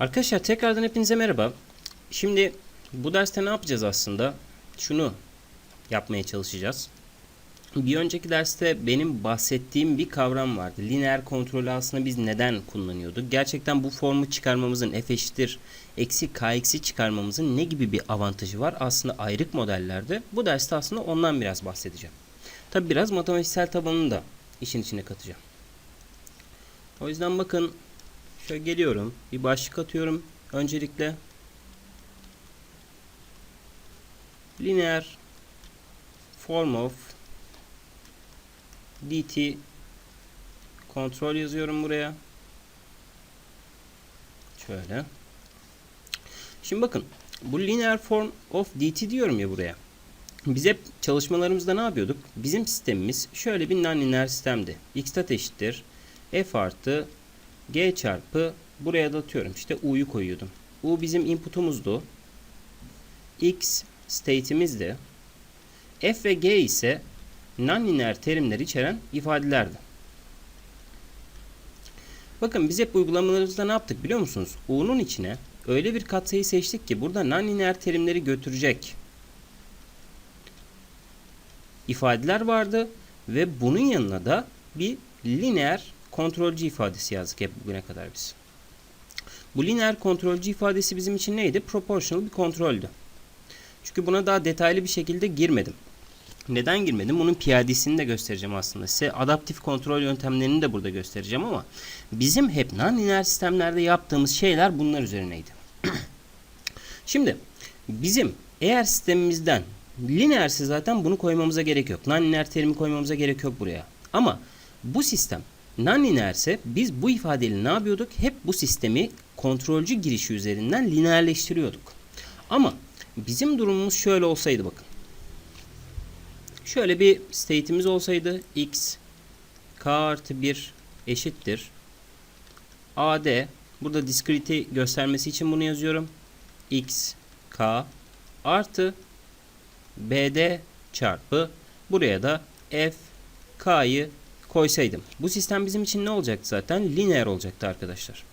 Arkadaşlar tekrardan hepinize merhaba. Şimdi bu derste ne yapacağız aslında? Şunu yapmaya çalışacağız. Bir önceki derste benim bahsettiğim bir kavram vardı. Lineer kontrolü aslında biz neden kullanıyorduk? Gerçekten bu formu çıkarmamızın f eşittir eksi kx'i çıkarmamızın ne gibi bir avantajı var? Aslında ayrık modellerde. Bu derste aslında ondan biraz bahsedeceğim. Tabi biraz matematiksel tabanını da işin içine katacağım. O yüzden bakın Şöyle geliyorum. Bir başlık atıyorum. Öncelikle linear form of dt kontrol yazıyorum buraya. Şöyle. Şimdi bakın bu linear form of dt diyorum ya buraya. Biz hep çalışmalarımızda ne yapıyorduk? Bizim sistemimiz şöyle bir non-linear sistemdi. x'tat eşittir f artı g çarpı buraya da atıyorum işte u'yu koyuyordum. u bizim inputumuzdu. x state'imizdi. f ve g ise non-linear terimleri içeren ifadelerdi. Bakın biz hep uygulamalarımızda ne yaptık biliyor musunuz? u'nun içine öyle bir katsayı seçtik ki burada non-linear terimleri götürecek ifadeler vardı ve bunun yanına da bir lineer kontrolcü ifadesi yazdık hep bugüne kadar biz. Bu lineer kontrolcü ifadesi bizim için neydi? Proportional bir kontroldü. Çünkü buna daha detaylı bir şekilde girmedim. Neden girmedim? Bunun piyadesini de göstereceğim aslında. Size adaptif kontrol yöntemlerini de burada göstereceğim ama bizim hep non-lineer sistemlerde yaptığımız şeyler bunlar üzerineydi. Şimdi bizim eğer sistemimizden lineerse zaten bunu koymamıza gerek yok. Non-lineer terimi koymamıza gerek yok buraya. Ama bu sistem non-lineerse biz bu ifadeyle ne yapıyorduk? Hep bu sistemi kontrolcü girişi üzerinden lineerleştiriyorduk. Ama bizim durumumuz şöyle olsaydı bakın. Şöyle bir state'imiz olsaydı x k artı 1 eşittir. ad burada discrete göstermesi için bunu yazıyorum. x k artı bd çarpı buraya da f k'yı koysaydım. Bu sistem bizim için ne olacaktı zaten? Lineer olacaktı arkadaşlar.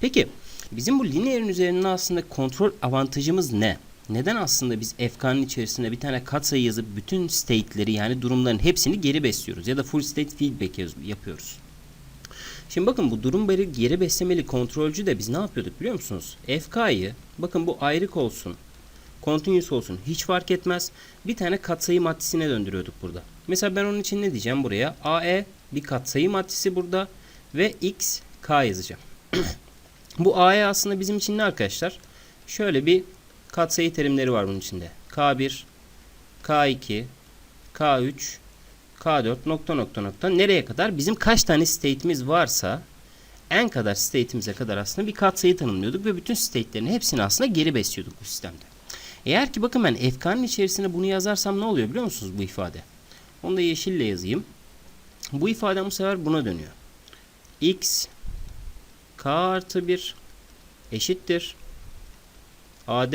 Peki bizim bu lineerin üzerinde aslında kontrol avantajımız ne? Neden aslında biz FK'nın içerisinde bir tane katsayı yazıp bütün state'leri yani durumların hepsini geri besliyoruz ya da full state feedback yapıyoruz. Şimdi bakın bu durum geri beslemeli kontrolcü de biz ne yapıyorduk biliyor musunuz? FK'yı bakın bu ayrık olsun, continuous olsun hiç fark etmez. Bir tane katsayı maddesine döndürüyorduk burada. Mesela ben onun için ne diyeceğim buraya? AE bir katsayı maddesi burada ve X K yazacağım. Bu AE aslında bizim için ne arkadaşlar? Şöyle bir katsayı terimleri var bunun içinde. K1, K2, K3, K4 nokta nokta nokta nereye kadar? Bizim kaç tane state'imiz varsa en kadar state'imize kadar aslında bir katsayı tanımlıyorduk ve bütün state'lerin hepsini aslında geri besliyorduk bu sistemde. Eğer ki bakın ben FK'nın içerisine bunu yazarsam ne oluyor biliyor musunuz bu ifade? Onu da yeşille yazayım. Bu ifade bu sefer buna dönüyor. x k artı 1 eşittir ad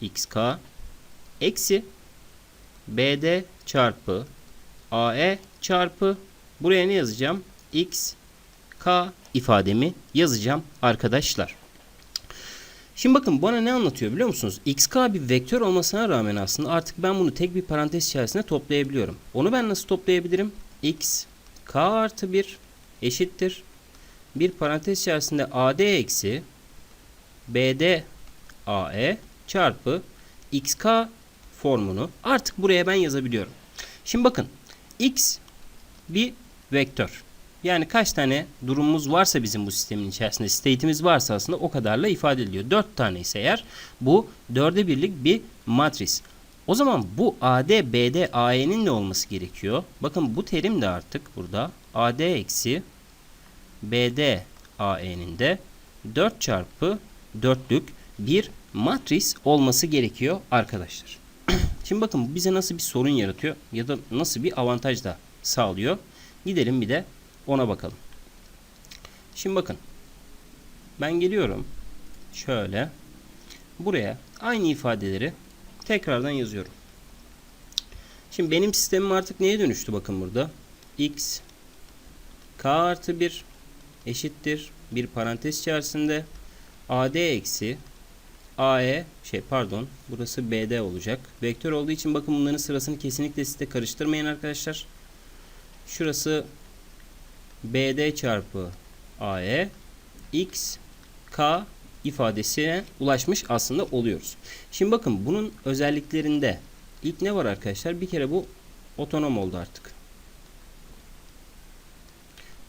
xk eksi bd çarpı ae çarpı buraya ne yazacağım? x k ifademi yazacağım arkadaşlar. Şimdi bakın bana ne anlatıyor biliyor musunuz? xk bir vektör olmasına rağmen aslında artık ben bunu tek bir parantez içerisinde toplayabiliyorum. Onu ben nasıl toplayabilirim? x k artı 1 eşittir. Bir parantez içerisinde ad eksi bd ae çarpı xk formunu artık buraya ben yazabiliyorum. Şimdi bakın x bir vektör. Yani kaç tane durumumuz varsa bizim bu sistemin içerisinde state'imiz varsa aslında o kadarla ifade ediliyor. 4 tane ise eğer bu 4'e birlik bir matris. O zaman bu AD, BD, AE'nin de olması gerekiyor. Bakın bu terim de artık burada AD eksi BD AE'nin de 4 çarpı 4'lük bir matris olması gerekiyor arkadaşlar. Şimdi bakın bu bize nasıl bir sorun yaratıyor ya da nasıl bir avantaj da sağlıyor. Gidelim bir de ona bakalım. Şimdi bakın. Ben geliyorum. Şöyle. Buraya aynı ifadeleri tekrardan yazıyorum. Şimdi benim sistemim artık neye dönüştü bakın burada. x k artı 1 eşittir bir parantez içerisinde AD eksi AE şey pardon burası BD olacak. Vektör olduğu için bakın bunların sırasını kesinlikle siz de karıştırmayın arkadaşlar. Şurası BD çarpı AE X K ifadesine ulaşmış aslında oluyoruz. Şimdi bakın bunun özelliklerinde ilk ne var arkadaşlar? Bir kere bu otonom oldu artık.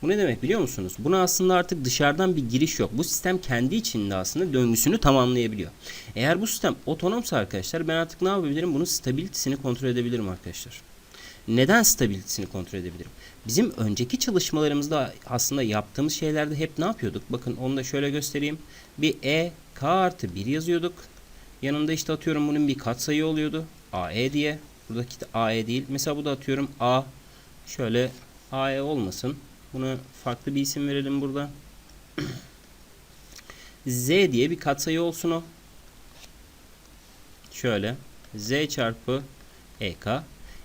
Bu ne demek biliyor musunuz? Buna aslında artık dışarıdan bir giriş yok. Bu sistem kendi içinde aslında döngüsünü tamamlayabiliyor. Eğer bu sistem otonomsa arkadaşlar ben artık ne yapabilirim? Bunun stabilitesini kontrol edebilirim arkadaşlar. Neden stabilitesini kontrol edebilirim? Bizim önceki çalışmalarımızda aslında yaptığımız şeylerde hep ne yapıyorduk? Bakın onu da şöyle göstereyim. Bir E K artı 1 yazıyorduk. Yanında işte atıyorum bunun bir katsayı oluyordu. AE diye. Buradaki de AE değil. Mesela bu da atıyorum A. Şöyle AE olmasın. Buna farklı bir isim verelim burada. Z diye bir katsayı olsun o. Şöyle. Z çarpı EK.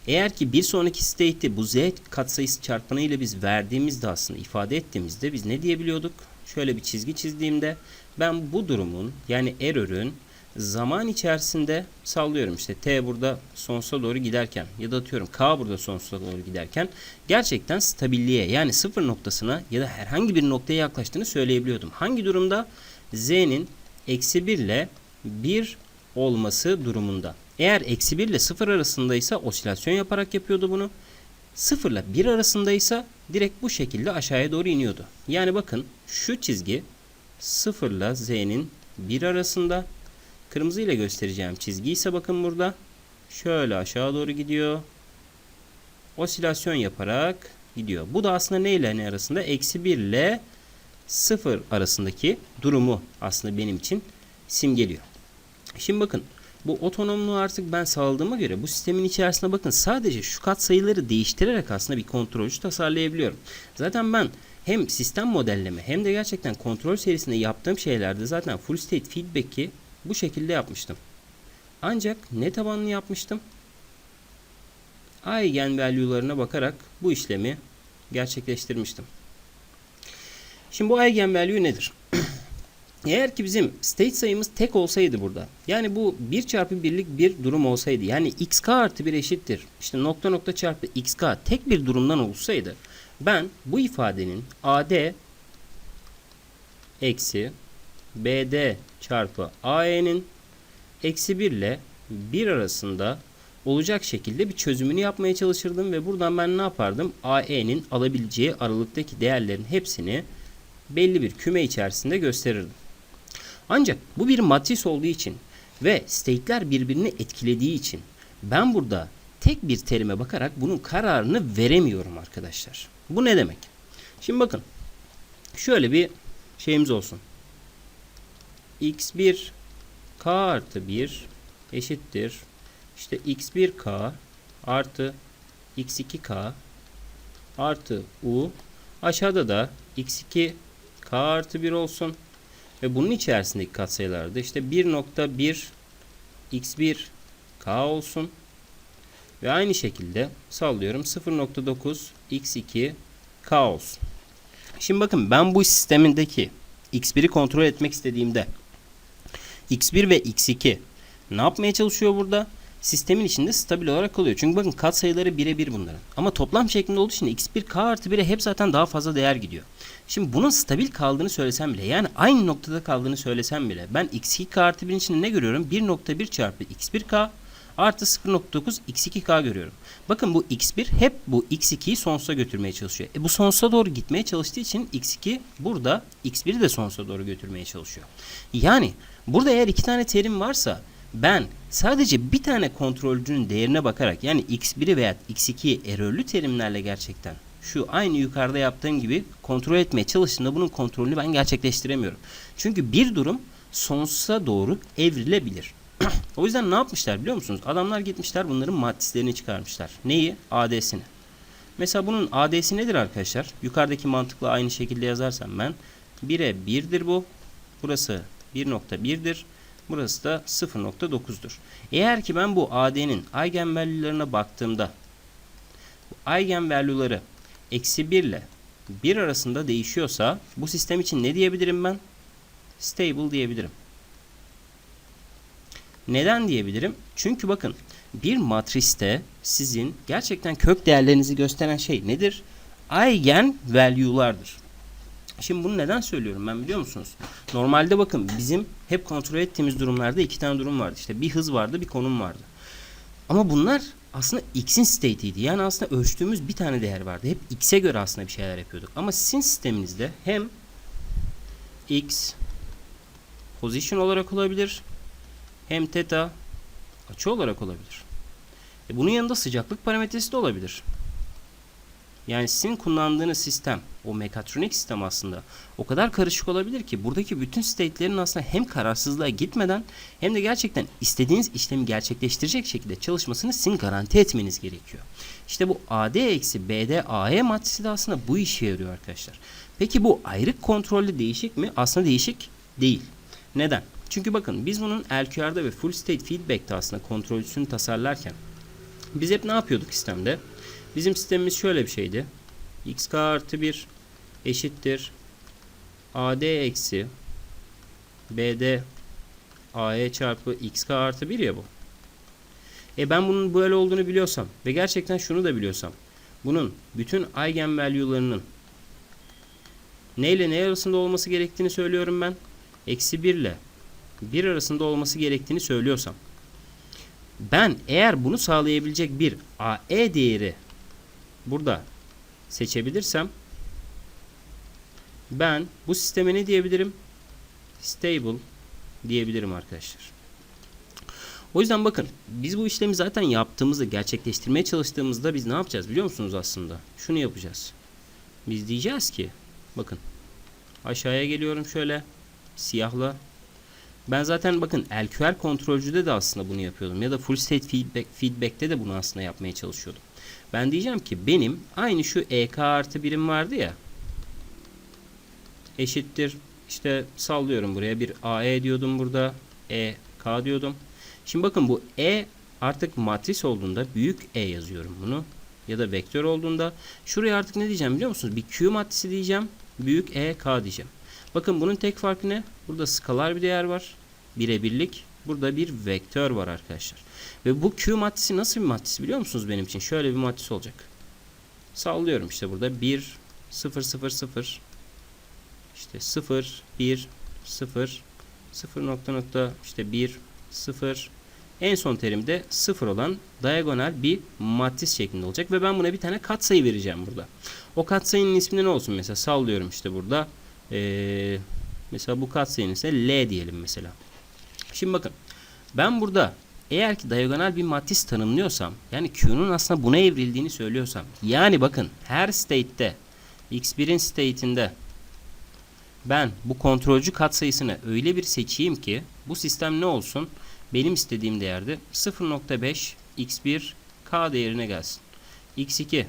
Eğer ki bir sonraki state'i bu Z katsayısı çarpanı ile biz verdiğimizde aslında ifade ettiğimizde biz ne diyebiliyorduk? Şöyle bir çizgi çizdiğimde ben bu durumun yani error'ün zaman içerisinde sallıyorum işte t burada sonsuza doğru giderken ya da atıyorum k burada sonsuza doğru giderken gerçekten stabilliğe yani sıfır noktasına ya da herhangi bir noktaya yaklaştığını söyleyebiliyordum. Hangi durumda? z'nin eksi 1 ile 1 olması durumunda. Eğer eksi 1 ile 0 arasındaysa osilasyon yaparak yapıyordu bunu. 0 ile 1 arasındaysa direkt bu şekilde aşağıya doğru iniyordu. Yani bakın şu çizgi 0 ile z'nin 1 arasında Kırmızı ile göstereceğim çizgi ise bakın burada şöyle aşağı doğru gidiyor. Osilasyon yaparak gidiyor. Bu da aslında ne ile ne arasında? Eksi 1 ile 0 arasındaki durumu aslında benim için simgeliyor. Şimdi bakın bu otonomluğu artık ben sağladığıma göre bu sistemin içerisinde bakın sadece şu kat sayıları değiştirerek aslında bir kontrolcü tasarlayabiliyorum. Zaten ben hem sistem modelleme hem de gerçekten kontrol serisinde yaptığım şeylerde zaten full state feedback'i bu şekilde yapmıştım. Ancak ne tabanlı yapmıştım? Eigen value'larına bakarak bu işlemi gerçekleştirmiştim. Şimdi bu eigen value nedir? Eğer ki bizim state sayımız tek olsaydı burada. Yani bu 1 çarpı 1'lik bir durum olsaydı. Yani xk artı 1 eşittir. İşte nokta nokta çarpı xk tek bir durumdan olsaydı. Ben bu ifadenin ad eksi bd çarpı AE'nin eksi 1 ile 1 arasında olacak şekilde bir çözümünü yapmaya çalışırdım ve buradan ben ne yapardım? AE'nin alabileceği aralıktaki değerlerin hepsini belli bir küme içerisinde gösterirdim. Ancak bu bir matris olduğu için ve state'ler birbirini etkilediği için ben burada tek bir terime bakarak bunun kararını veremiyorum arkadaşlar. Bu ne demek? Şimdi bakın. Şöyle bir şeyimiz olsun x1 k artı 1 eşittir. İşte x1k artı x2k artı u aşağıda da x2 k artı 1 olsun. Ve bunun içerisindeki katsayılarda işte 1.1 x1 k olsun. Ve aynı şekilde sallıyorum 0.9 x2 k olsun. Şimdi bakın ben bu sistemindeki x1'i kontrol etmek istediğimde x1 ve x2 ne yapmaya çalışıyor burada? Sistemin içinde stabil olarak kalıyor. Çünkü bakın kat sayıları birebir bunların. Ama toplam şeklinde olduğu için x1 k artı 1'e hep zaten daha fazla değer gidiyor. Şimdi bunun stabil kaldığını söylesem bile yani aynı noktada kaldığını söylesem bile ben x2 k artı 1'in içinde ne görüyorum? 1.1 çarpı x1k artı 0.9 x2k görüyorum. Bakın bu x1 hep bu x2'yi sonsuza götürmeye çalışıyor. E bu sonsuza doğru gitmeye çalıştığı için x2 burada x1'i de sonsuza doğru götürmeye çalışıyor. Yani burada eğer iki tane terim varsa ben sadece bir tane kontrolcünün değerine bakarak yani x1'i veya x2'yi errorlü terimlerle gerçekten şu aynı yukarıda yaptığım gibi kontrol etmeye çalıştığımda bunun kontrolünü ben gerçekleştiremiyorum. Çünkü bir durum sonsuza doğru evrilebilir. o yüzden ne yapmışlar biliyor musunuz? Adamlar gitmişler bunların matrislerini çıkarmışlar. Neyi? AD'sini. Mesela bunun AD'si nedir arkadaşlar? Yukarıdaki mantıkla aynı şekilde yazarsam ben 1'e 1'dir bu. Burası 1.1'dir. Burası da 0.9'dur. Eğer ki ben bu AD'nin eigenvalue'larına baktığımda bu eigenvalue'ları eksi 1 ile 1 arasında değişiyorsa bu sistem için ne diyebilirim ben? Stable diyebilirim. Neden diyebilirim? Çünkü bakın bir matriste sizin gerçekten kök değerlerinizi gösteren şey nedir? Eigen value'lardır. Şimdi bunu neden söylüyorum ben biliyor musunuz? Normalde bakın bizim hep kontrol ettiğimiz durumlarda iki tane durum vardı. İşte bir hız vardı, bir konum vardı. Ama bunlar aslında x'in state'iydi. Yani aslında ölçtüğümüz bir tane değer vardı. Hep x'e göre aslında bir şeyler yapıyorduk. Ama sizin sisteminizde hem x position olarak olabilir hem theta açı olarak olabilir. E bunun yanında sıcaklık parametresi de olabilir. Yani sizin kullandığınız sistem, o mekatronik sistem aslında o kadar karışık olabilir ki buradaki bütün state'lerin aslında hem kararsızlığa gitmeden hem de gerçekten istediğiniz işlemi gerçekleştirecek şekilde çalışmasını sizin garanti etmeniz gerekiyor. İşte bu AD eksi BD AE maddesi de aslında bu işe yarıyor arkadaşlar. Peki bu ayrık kontrollü değişik mi? Aslında değişik değil. Neden? Çünkü bakın biz bunun LQR'da ve full state feedback'te aslında kontrolcüsünü tasarlarken biz hep ne yapıyorduk sistemde? Bizim sistemimiz şöyle bir şeydi. xk artı 1 eşittir ad eksi bd ae çarpı xk artı 1 ya bu. E ben bunun böyle olduğunu biliyorsam ve gerçekten şunu da biliyorsam bunun bütün eigen value'larının ne ile ne arasında olması gerektiğini söylüyorum ben. Eksi 1 ile 1 arasında olması gerektiğini söylüyorsam ben eğer bunu sağlayabilecek bir AE değeri burada seçebilirsem ben bu sisteme ne diyebilirim? Stable diyebilirim arkadaşlar. O yüzden bakın biz bu işlemi zaten yaptığımızda gerçekleştirmeye çalıştığımızda biz ne yapacağız biliyor musunuz aslında? Şunu yapacağız. Biz diyeceğiz ki bakın aşağıya geliyorum şöyle siyahla ben zaten bakın LQR kontrolcüde de aslında bunu yapıyordum ya da full state feedback feedback'te de bunu aslında yapmaya çalışıyordum. Ben diyeceğim ki benim aynı şu EK artı birim vardı ya eşittir işte sallıyorum buraya bir AE diyordum burada EK diyordum. Şimdi bakın bu E artık matris olduğunda büyük E yazıyorum bunu ya da vektör olduğunda şuraya artık ne diyeceğim biliyor musunuz? Bir Q matrisi diyeceğim. Büyük E K diyeceğim. Bakın bunun tek farkı ne? Burada skalar bir değer var. Birebirlik. Burada bir vektör var arkadaşlar. Ve bu Q matrisi nasıl bir matris biliyor musunuz benim için? Şöyle bir matris olacak. Sallıyorum işte burada 1 0 0 0 işte 0 1 0 0 nokta nokta işte 1 0 en son terimde 0 olan diagonal bir matris şeklinde olacak ve ben buna bir tane katsayı vereceğim burada. O katsayının ismi ne olsun mesela sallıyorum işte burada. Ee, mesela bu katsayının ise L diyelim mesela. Şimdi bakın ben burada eğer ki diagonal bir matris tanımlıyorsam yani Q'nun aslında buna evrildiğini söylüyorsam yani bakın her state'te x1'in state'inde ben bu kontrolcü katsayısını öyle bir seçeyim ki bu sistem ne olsun? Benim istediğim değerde 0.5 x1 k değerine gelsin. x2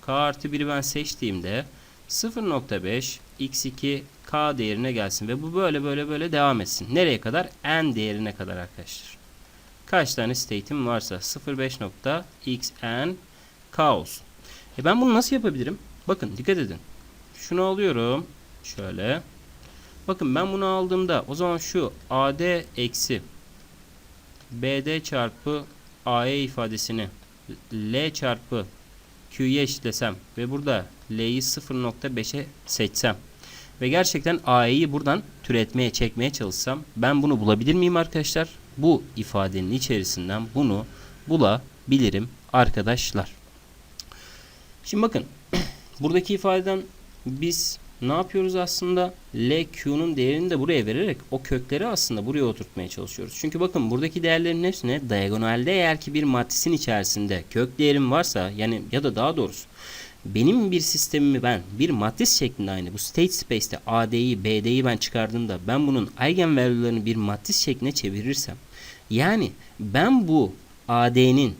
k artı 1'i ben seçtiğimde 0.5 x2 k değerine gelsin ve bu böyle böyle böyle devam etsin. Nereye kadar? n değerine kadar arkadaşlar. Kaç tane state'im varsa 0.5.xn k olsun. E ben bunu nasıl yapabilirim? Bakın dikkat edin. Şunu alıyorum. Şöyle. Bakın ben bunu aldığımda o zaman şu AD eksi BD çarpı AE ifadesini L çarpı Q'ye eşitlesem ve burada L'yi 0.5'e seçsem ve gerçekten AE'yi buradan türetmeye çekmeye çalışsam ben bunu bulabilir miyim arkadaşlar? Bu ifadenin içerisinden bunu bulabilirim arkadaşlar. Şimdi bakın buradaki ifadeden biz ne yapıyoruz aslında? LQ'nun değerini de buraya vererek o kökleri aslında buraya oturtmaya çalışıyoruz. Çünkü bakın buradaki değerlerin hepsine diagonalde eğer ki bir matrisin içerisinde kök değerim varsa yani ya da daha doğrusu benim bir sistemimi ben bir matris şeklinde aynı bu state space'te AD'yi BD'yi ben çıkardığımda ben bunun eigen value'larını bir matris şekline çevirirsem yani ben bu AD'nin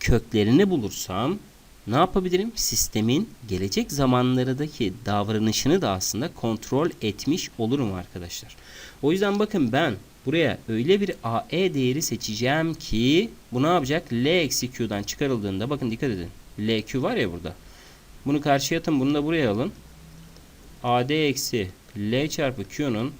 köklerini bulursam ne yapabilirim? Sistemin gelecek zamanlardaki davranışını da aslında kontrol etmiş olurum arkadaşlar. O yüzden bakın ben buraya öyle bir AE değeri seçeceğim ki bu ne yapacak? L eksi Q'dan çıkarıldığında bakın dikkat edin. LQ var ya burada. Bunu karşıya atın. Bunu da buraya alın. AD eksi L çarpı Q'nun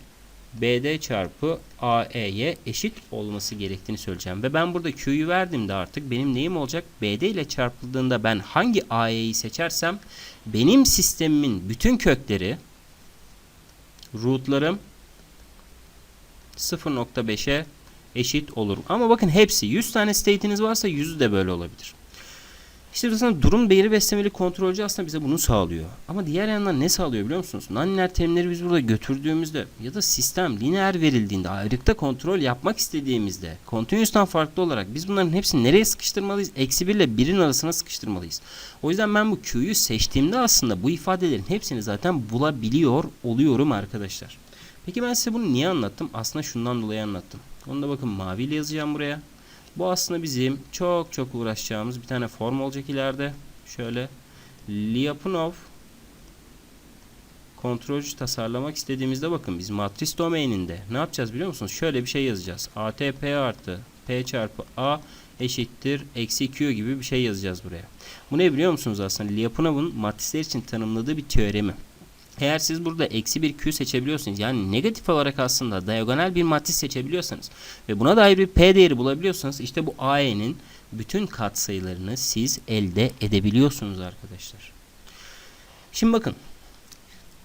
BD çarpı AE'ye eşit olması gerektiğini söyleyeceğim. Ve ben burada Q'yu verdiğimde artık benim neyim olacak? BD ile çarpıldığında ben hangi AE'yi seçersem benim sistemimin bütün kökleri rootlarım 0.5'e eşit olur. Ama bakın hepsi 100 tane state'iniz varsa 100'ü de böyle olabilir. İşte aslında durum değeri beslemeli kontrolcü aslında bize bunu sağlıyor. Ama diğer yandan ne sağlıyor biliyor musunuz? Nonlinear terimleri biz burada götürdüğümüzde ya da sistem lineer verildiğinde ayrıkta kontrol yapmak istediğimizde continuous'tan farklı olarak biz bunların hepsini nereye sıkıştırmalıyız? Eksi 1 ile 1'in arasına sıkıştırmalıyız. O yüzden ben bu Q'yu seçtiğimde aslında bu ifadelerin hepsini zaten bulabiliyor oluyorum arkadaşlar. Peki ben size bunu niye anlattım? Aslında şundan dolayı anlattım. Onu da bakın maviyle yazacağım buraya. Bu aslında bizim çok çok uğraşacağımız bir tane form olacak ileride. Şöyle Lyapunov kontrolcü tasarlamak istediğimizde bakın biz matris domaininde ne yapacağız biliyor musunuz? Şöyle bir şey yazacağız. ATP artı P çarpı A eşittir eksi Q gibi bir şey yazacağız buraya. Bu ne biliyor musunuz aslında? Lyapunov'un matrisler için tanımladığı bir teoremi. Eğer siz burada eksi bir Q seçebiliyorsanız yani negatif olarak aslında diagonal bir matris seçebiliyorsanız ve buna dair bir P değeri bulabiliyorsanız işte bu AE'nin bütün katsayılarını siz elde edebiliyorsunuz arkadaşlar. Şimdi bakın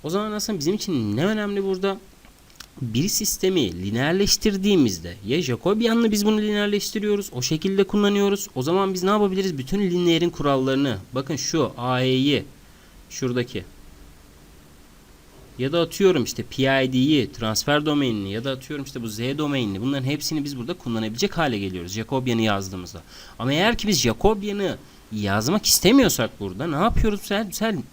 o zaman aslında bizim için ne önemli burada? Bir sistemi lineerleştirdiğimizde ya Jacobian'la biz bunu lineerleştiriyoruz. O şekilde kullanıyoruz. O zaman biz ne yapabiliriz? Bütün lineerin kurallarını bakın şu AE'yi şuradaki ya da atıyorum işte PID'yi, transfer domainini ya da atıyorum işte bu Z domainini bunların hepsini biz burada kullanabilecek hale geliyoruz Jacobian'ı yazdığımızda. Ama eğer ki biz Jacobian'ı yazmak istemiyorsak burada ne yapıyoruz? Sen, sen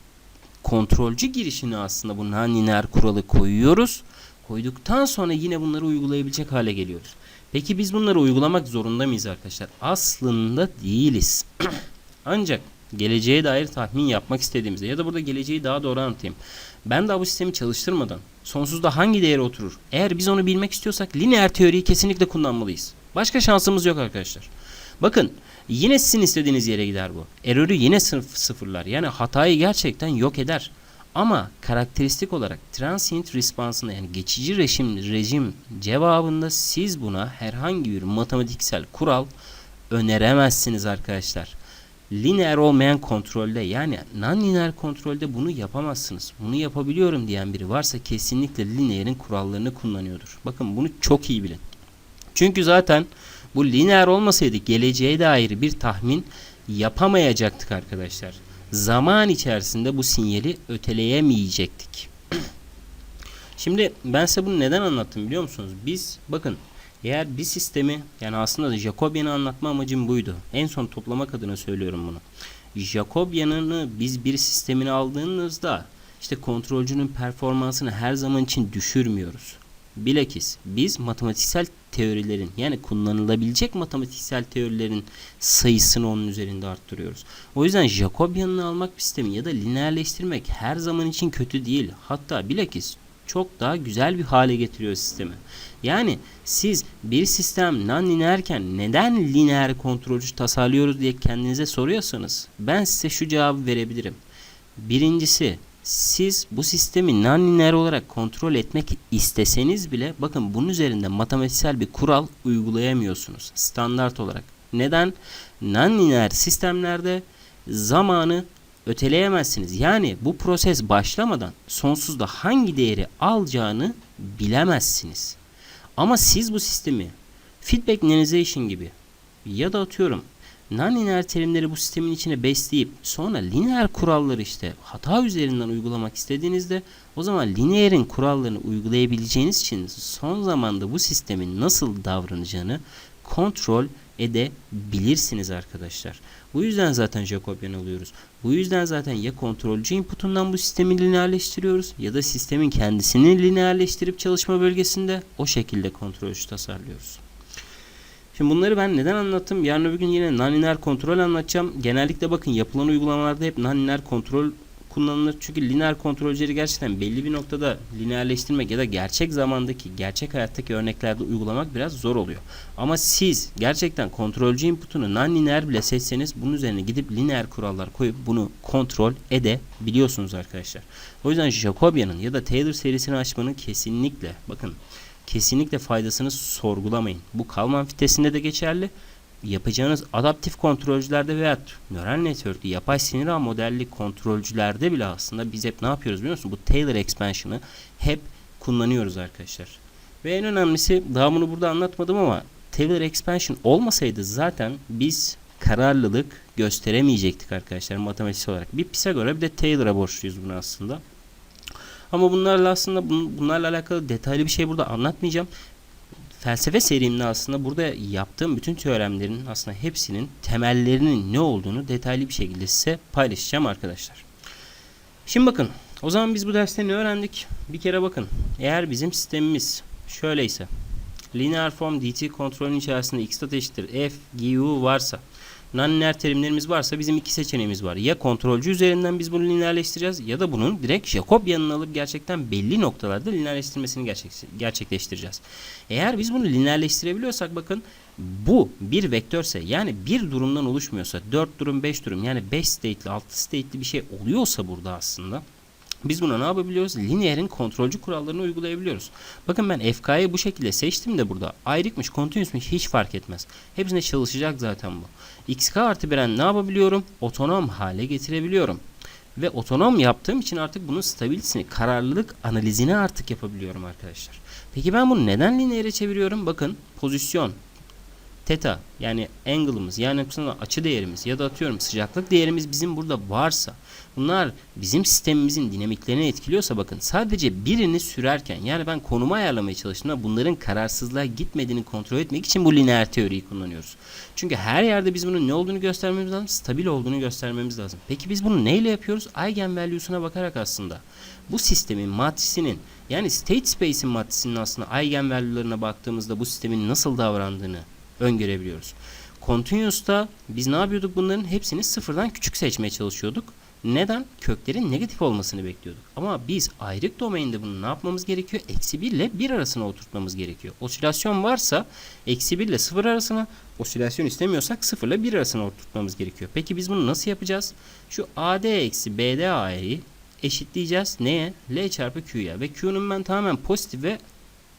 kontrolcü girişini aslında bu non-linear kuralı koyuyoruz. Koyduktan sonra yine bunları uygulayabilecek hale geliyoruz. Peki biz bunları uygulamak zorunda mıyız arkadaşlar? Aslında değiliz. Ancak geleceğe dair tahmin yapmak istediğimizde ya da burada geleceği daha doğru anlatayım. Ben daha bu sistemi çalıştırmadan sonsuzda hangi değere oturur? Eğer biz onu bilmek istiyorsak lineer teoriyi kesinlikle kullanmalıyız. Başka şansımız yok arkadaşlar. Bakın yine sizin istediğiniz yere gider bu. Error'ü yine sınıf sıfırlar. Yani hatayı gerçekten yok eder. Ama karakteristik olarak transient response'ında yani geçici rejim, rejim cevabında siz buna herhangi bir matematiksel kural öneremezsiniz arkadaşlar lineer olmayan kontrolde yani non-lineer kontrolde bunu yapamazsınız. Bunu yapabiliyorum diyen biri varsa kesinlikle lineerin kurallarını kullanıyordur. Bakın bunu çok iyi bilin. Çünkü zaten bu lineer olmasaydı geleceğe dair bir tahmin yapamayacaktık arkadaşlar. Zaman içerisinde bu sinyali öteleyemeyecektik. Şimdi ben size bunu neden anlattım biliyor musunuz? Biz bakın eğer bir sistemi yani aslında Jacobian'ı anlatma amacım buydu. En son toplamak adına söylüyorum bunu. Jacobian'ını biz bir sistemini aldığımızda işte kontrolcünün performansını her zaman için düşürmüyoruz. Bilakis biz matematiksel teorilerin yani kullanılabilecek matematiksel teorilerin sayısını onun üzerinde arttırıyoruz. O yüzden Jacobian'ını almak sistemi ya da lineerleştirmek her zaman için kötü değil. Hatta bilakis çok daha güzel bir hale getiriyor sistemi. Yani siz bir sistem non-lineerken neden lineer kontrolcü tasarlıyoruz diye kendinize soruyorsanız ben size şu cevabı verebilirim. Birincisi siz bu sistemi non-lineer olarak kontrol etmek isteseniz bile bakın bunun üzerinde matematiksel bir kural uygulayamıyorsunuz standart olarak. Neden? Non-lineer sistemlerde zamanı öteleyemezsiniz. Yani bu proses başlamadan sonsuzda hangi değeri alacağını bilemezsiniz. Ama siz bu sistemi feedback nanization gibi ya da atıyorum non-lineer terimleri bu sistemin içine besleyip sonra lineer kuralları işte hata üzerinden uygulamak istediğinizde o zaman lineerin kurallarını uygulayabileceğiniz için son zamanda bu sistemin nasıl davranacağını kontrol edebilirsiniz arkadaşlar. Bu yüzden zaten Jacobian alıyoruz. Bu yüzden zaten ya kontrolcü inputundan bu sistemi lineerleştiriyoruz ya da sistemin kendisini lineerleştirip çalışma bölgesinde o şekilde kontrolcü tasarlıyoruz. Şimdi bunları ben neden anlattım? Yarın öbür gün yine nonlinear kontrol anlatacağım. Genellikle bakın yapılan uygulamalarda hep nonlinear kontrol kullanılır. Çünkü lineer kontrolcüleri gerçekten belli bir noktada lineerleştirmek ya da gerçek zamandaki, gerçek hayattaki örneklerde uygulamak biraz zor oluyor. Ama siz gerçekten kontrolcü input'unu non-lineer bile seçseniz bunun üzerine gidip lineer kurallar koyup bunu kontrol edebiliyorsunuz arkadaşlar. O yüzden Jacobian'ın ya da Taylor serisini açmanın kesinlikle bakın kesinlikle faydasını sorgulamayın. Bu Kalman fitesinde de geçerli. Yapacağınız adaptif kontrolcülerde veya nöral network'lü yapay sinir ağ modelli kontrolcülerde bile aslında biz hep ne yapıyoruz biliyor musun? Bu Taylor expansion'ı hep kullanıyoruz arkadaşlar. Ve en önemlisi daha bunu burada anlatmadım ama Taylor expansion olmasaydı zaten biz kararlılık gösteremeyecektik arkadaşlar matematiksel olarak. Bir Pisagor'a bir de Taylor'a borçluyuz bunu aslında. Ama bunlarla aslında bun- bunlarla alakalı detaylı bir şey burada anlatmayacağım. Felsefe serimde aslında burada yaptığım bütün teoremlerin aslında hepsinin temellerinin ne olduğunu detaylı bir şekilde size paylaşacağım arkadaşlar. Şimdi bakın o zaman biz bu derste ne öğrendik? Bir kere bakın eğer bizim sistemimiz şöyleyse linear form dt kontrolün içerisinde x eşittir f gu varsa non-linear terimlerimiz varsa bizim iki seçeneğimiz var. Ya kontrolcü üzerinden biz bunu lineerleştireceğiz ya da bunun direkt Jacobian'ını alıp gerçekten belli noktalarda lineerleştirmesini gerçek, gerçekleştireceğiz. Eğer biz bunu lineerleştirebiliyorsak bakın bu bir vektörse yani bir durumdan oluşmuyorsa 4 durum 5 durum yani 5 state'li 6 state'li bir şey oluyorsa burada aslında biz buna ne yapabiliyoruz? Linear'in kontrolcü kurallarını uygulayabiliyoruz. Bakın ben FK'yı bu şekilde seçtim de burada ayrıkmış, continuous'muş hiç fark etmez. Hepsinde çalışacak zaten bu. XK artı 1'en ne yapabiliyorum? Otonom hale getirebiliyorum. Ve otonom yaptığım için artık bunun stabilitesini, kararlılık analizini artık yapabiliyorum arkadaşlar. Peki ben bunu neden linear'e çeviriyorum? Bakın pozisyon, teta yani angle'ımız yani açı değerimiz ya da atıyorum sıcaklık değerimiz bizim burada varsa bunlar bizim sistemimizin dinamiklerini etkiliyorsa bakın sadece birini sürerken yani ben konumu ayarlamaya çalıştığımda bunların kararsızlığa gitmediğini kontrol etmek için bu lineer teoriyi kullanıyoruz. Çünkü her yerde biz bunun ne olduğunu göstermemiz lazım, stabil olduğunu göstermemiz lazım. Peki biz bunu neyle yapıyoruz? Eigen value'suna bakarak aslında bu sistemin matrisinin yani state space'in matrisinin aslında eigen value'larına baktığımızda bu sistemin nasıl davrandığını öngörebiliyoruz. Continuous'ta biz ne yapıyorduk bunların hepsini sıfırdan küçük seçmeye çalışıyorduk. Neden? Köklerin negatif olmasını bekliyorduk. Ama biz ayrık domainde bunu ne yapmamız gerekiyor? Eksi 1 ile 1 arasına oturtmamız gerekiyor. Osilasyon varsa eksi 1 ile 0 arasına, osilasyon istemiyorsak 0 ile 1 arasına oturtmamız gerekiyor. Peki biz bunu nasıl yapacağız? Şu AD eksi BD A'yı eşitleyeceğiz. Neye? L çarpı Q'ya. Ve Q'nun ben tamamen pozitif ve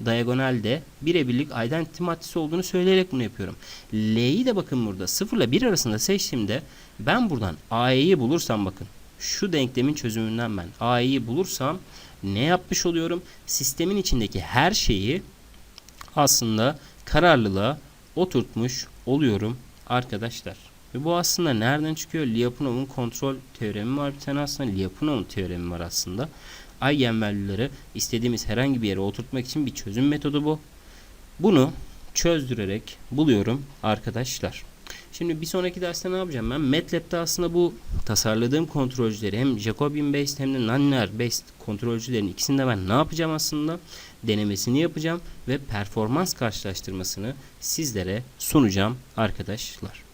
diagonalde birebirlik identity matrisi olduğunu söyleyerek bunu yapıyorum. L'yi de bakın burada 0 ile 1 arasında seçtiğimde ben buradan A'yı bulursam bakın şu denklemin çözümünden ben A'yı bulursam ne yapmış oluyorum? Sistemin içindeki her şeyi aslında kararlılığa oturtmuş oluyorum arkadaşlar. Ve bu aslında nereden çıkıyor? Lyapunov'un kontrol teoremi var. Bir tane aslında Lyapunov teoremi var aslında. Eigenvalue'ları istediğimiz herhangi bir yere oturtmak için bir çözüm metodu bu. Bunu çözdürerek buluyorum arkadaşlar. Şimdi bir sonraki derste ne yapacağım ben? MATLAB'de aslında bu tasarladığım kontrolcüleri hem Jacobian based hem de nonlinear based kontrolcülerin ikisinde ben ne yapacağım aslında? Denemesini yapacağım ve performans karşılaştırmasını sizlere sunacağım arkadaşlar.